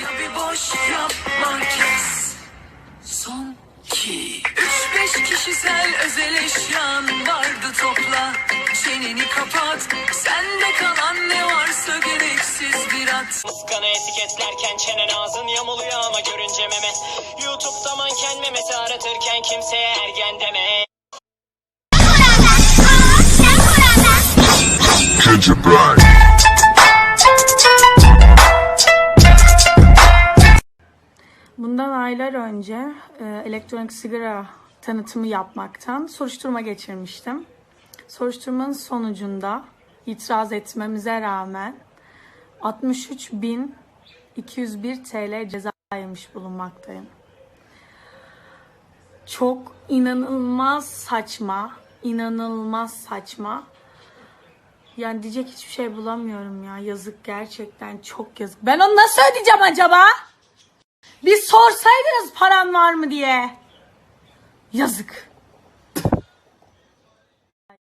Ya bir boş yapma kes. Son ki. Üç beş kişisel özel eşyan vardı topla. Çeneni kapat. Sende kalan ne varsa gereksiz bir at. Iskanı etiketlerken çenen ağzın yamuluyor ama görünce meme. Youtube'da manken memesi aratırken kimseye ergen deme. Gingerbread. Bundan aylar önce e, elektronik sigara tanıtımı yapmaktan soruşturma geçirmiştim. Soruşturmanın sonucunda itiraz etmemize rağmen 63.201 TL ceza yemiş bulunmaktayım. Çok inanılmaz saçma, inanılmaz saçma. Yani diyecek hiçbir şey bulamıyorum ya. Yazık gerçekten çok yazık. Ben onu nasıl ödeyeceğim acaba? Bir sorsaydınız paran var mı diye. Yazık.